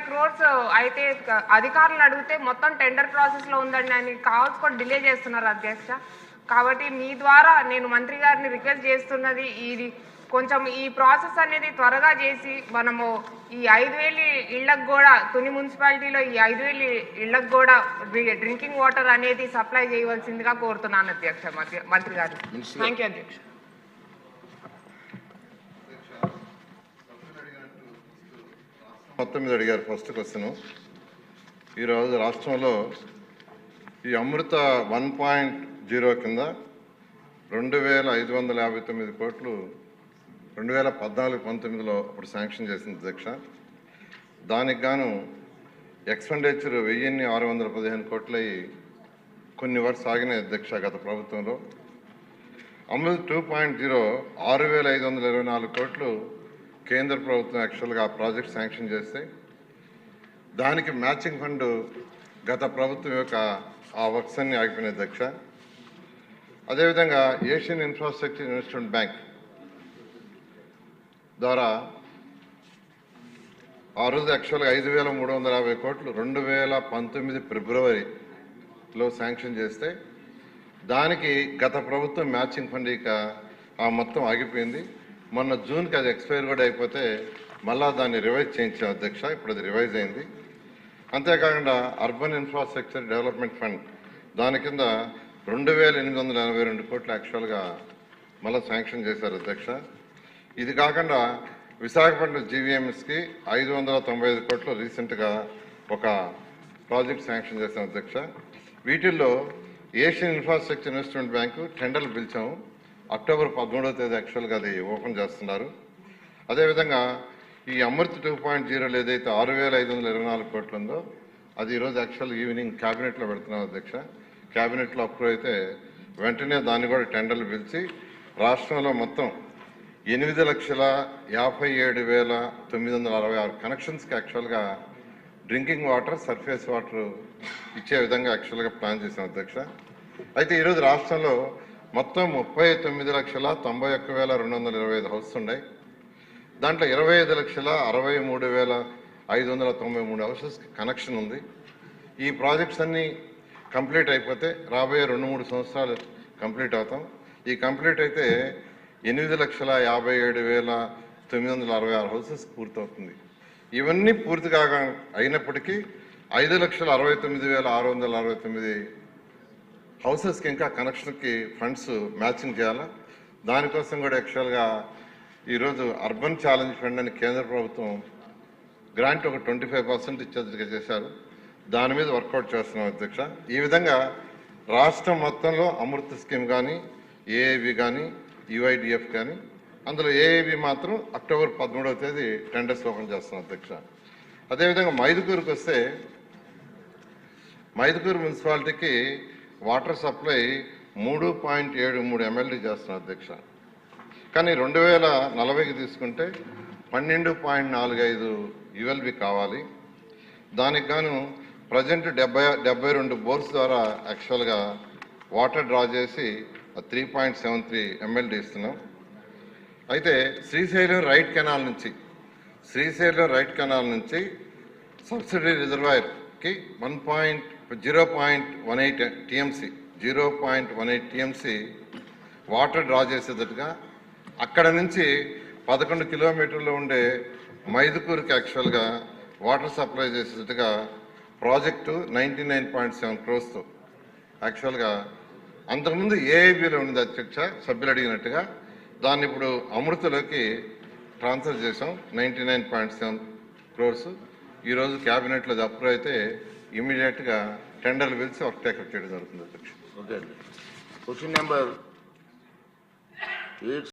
Five crores అయితే అధికారులను అడిగితే మొత్తం టెండర్ ప్రాసెస్లో ఉందండి. అని కావాల్సి కూడా డిలే చేస్తున్నారు అధ్యక్ష. కాబట్టి మీ ద్వారా నేను మంత్రి గారిని రిక్వెస్ట్ చేస్తున్నది ఇది. కొంచెం ఈ ప్రాసెస్ అనేది త్వరగా చేసి మనము ఈ ఐదు వేలు ఇళ్ళకు కూడా తుని మున్సిపాలిటీలో ఈ ఐదు వేలు ఇళ్ళకు కూడా డ్రింకింగ్ వాటర్ అనేది సప్లై చేయవలసిందిగా కోరుతున్నాను అధ్యక్ష మంత్రి- మంత్రి గారు. థ్యాంక్ యూ అధ్యక్ష. పంతొమ్మిది అడిగారు ఫస్ట్ క్వశ్చన్ ఈరోజు రాష్ట్రంలో ఈ అమృత వన్ పాయింట్ జీరో కింద రెండు వేల ఐదు వందల యాభై తొమ్మిది కోట్లు రెండు వేల పద్నాలుగు పంతొమ్మిదిలో అప్పుడు శాంక్షన్ చేసింది అధ్యక్ష దానికి గాను ఎక్స్పెండిచర్ వెయ్యిన్ని ఆరు వందల పదిహేను కోట్లయి కొన్ని వరకు ఆగినాయి అధ్యక్ష గత ప్రభుత్వంలో. అమృత్ టూ పాయింట్ జీరో ఆరు వేల ఐదు వందల ఇరవై నాలుగు కోట్లు కేంద్ర ప్రభుత్వం యాక్చువల్గా ఆ ప్రాజెక్ట్ శాంక్షన్ చేస్తే దానికి మ్యాచింగ్ ఫండ్ గత ప్రభుత్వం యొక్క ఆ వర్క్స్ అన్ని ఆగిపోయినాయి అదేవిధంగా ఏషియన్ ఇన్ఫ్రాస్ట్రక్చర్ ఇన్వెస్ట్మెంట్ బ్యాంక్ ద్వారా ఆ రోజు యాక్చువల్గా ఐదు వేల మూడు వందల యాభై కోట్లు రెండు వేల పంతొమ్మిది ఫిబ్రవరిలో శాంక్షన్ చేస్తే దానికి గత ప్రభుత్వం మ్యాచింగ్ ఫండ్ ఇక ఆ మొత్తం ఆగిపోయింది. మొన్న జూన్కి అది ఎక్స్పైర్ కూడా అయిపోతే మళ్ళా దాన్ని రివైజ్ చేయించాం అధ్యక్ష ఇప్పుడు అది రివైజ్ అయింది. అంతేకాకుండా అర్బన్ ఇన్ఫ్రాస్ట్రక్చర్ డెవలప్మెంట్ ఫండ్ దాని కింద రెండు వేల ఎనిమిది వందల ఎనభై రెండు కోట్లు యాక్చువల్గా మళ్ళీ శాంక్షన్ చేశారు అధ్యక్ష. ఇది కాకుండా విశాఖపట్నం జీవీఎంఎస్కి ఐదు వందల తొంభై ఐదు కోట్లు రీసెంట్గా ఒక ప్రాజెక్ట్ శాంక్షన్ చేశాం అధ్యక్ష. వీటిల్లో ఏషియన్ ఇన్ఫ్రాస్ట్రక్చర్ ఇన్వెస్ట్మెంట్ బ్యాంకు టెండర్లు పిలిచాము. అక్టోబర్ పదమూడవ తేదీ యాక్చువల్గా అది ఓపెన్ చేస్తున్నారు. అదేవిధంగా ఈ అమృత్ టూ పాయింట్ జీరోలో ఏదైతే ఆరు వేల ఐదు వందల ఇరవై నాలుగు కోట్లు ఉందో అది ఈరోజు యాక్చువల్ ఈవినింగ్ క్యాబినెట్లో పెడుతున్నాం అధ్యక్ష. క్యాబినెట్లో అప్రూవ్ అయితే వెంటనే దాన్ని కూడా టెండర్లు పిలిచి రాష్ట్రంలో మొత్తం ఎనిమిది లక్షల యాభై ఏడు వేల తొమ్మిది వందల అరవై ఆరు కనెక్షన్స్కి యాక్చువల్గా డ్రింకింగ్ వాటర్ సర్ఫేస్ వాటర్ ఇచ్చే విధంగా యాక్చువల్గా ప్లాన్ చేసాం అధ్యక్ష. అయితే ఈరోజు రాష్ట్రంలో మొత్తం ముప్పై తొమ్మిది లక్షల తొంభై ఒక్క వేల రెండు వందల ఇరవై ఐదు హౌస్ ఉన్నాయి. దాంట్లో ఇరవై ఐదు లక్షల అరవై మూడు వేల ఐదు వందల తొంభై మూడు హౌసెస్కి కనెక్షన్ ఉంది. ఈ ప్రాజెక్ట్స్ అన్నీ కంప్లీట్ అయిపోతే రాబోయే రెండు మూడు సంవత్సరాలు కంప్లీట్ అవుతాం. ఈ కంప్లీట్ అయితే ఎనిమిది లక్షల యాభై ఏడు వేల తొమ్మిది వందల అరవై ఆరు హౌసెస్ పూర్తవుతుంది. ఇవన్నీ పూర్తి కాగా అయినప్పటికీ ఐదు లక్షల అరవై తొమ్మిది వేల ఆరు వందల అరవై తొమ్మిది హౌసెస్కి ఇంకా కనెక్షన్కి ఫండ్స్ మ్యాచింగ్ చేయాలా? దానికోసం కూడా యాక్చువల్గా ఈరోజు అర్బన్ ఛాలెంజ్ ఫండ్ అని కేంద్ర ప్రభుత్వం గ్రాంట్ ఒక ట్వంటీ ఫైవ్ పర్సెంట్ ఇచ్చేదిగా చేశారు. దాని మీద వర్కౌట్ చేస్తున్నాం అధ్యక్ష. ఈ విధంగా రాష్ట్రం మొత్తంలో అమృత స్కీమ్ కానీ ఏఏబి కానీ యుఐడిఎఫ్ కానీ అందులో ఏఏబి మాత్రం అక్టోబర్ పదమూడవ తేదీ టెండర్స్ ఓపెన్ చేస్తున్నాం అధ్యక్ష. అదేవిధంగా మైదుకూరుకు వస్తే మైదుకూరు మున్సిపాలిటీకి వాటర్ సప్లై మూడు పాయింట్ ఏడు మూడు ఎంఎల్డీ చేస్తున్నారు అధ్యక్ష. కానీ రెండు వేల నలభైకి తీసుకుంటే పన్నెండు పాయింట్ నాలుగు ఐదు యుఎల్బి కావాలి. దానికి గాను ప్రజెంట్ డెబ్బై డెబ్బై రెండు బోర్స్ ద్వారా యాక్చువల్గా వాటర్ డ్రా చేసి three point seven three MLD ఇస్తున్నాం. అయితే శ్రీశైలం రైట్ కెనాల్ నుంచి శ్రీశైలం రైట్ కెనాల్ నుంచి subsidy రిజర్వాయర్కి one point zero point one eight TMC zero point one eight TMC water draw చేసేటట్టుగా అక్కడ నుంచి పదకొండు కిలోమీటర్లు ఉండే మైదుకూరుకి యాక్చువల్గా water supply చేసేటట్టుగా project ninety nine point seven క్రోస్తో యాక్చువల్గా అంతకుముందు ఏఐబిలో ఉంది అధ్యక్ష సభ్యులు అడిగినట్టుగా దాన్ని ఇప్పుడు అమృతలోకి ట్రాన్స్ఫర్ చేసాం ninety nine point seven crores. ఈరోజు క్యాబినెట్లో అది అప్రూవ్ అయితే ఇమీడియట్గా టెండర్లు పిలిచి వర్క్ టేకప్ చేయడం జరుగుతుంది అధ్యక్ష. ఓకే అండి. Question number eight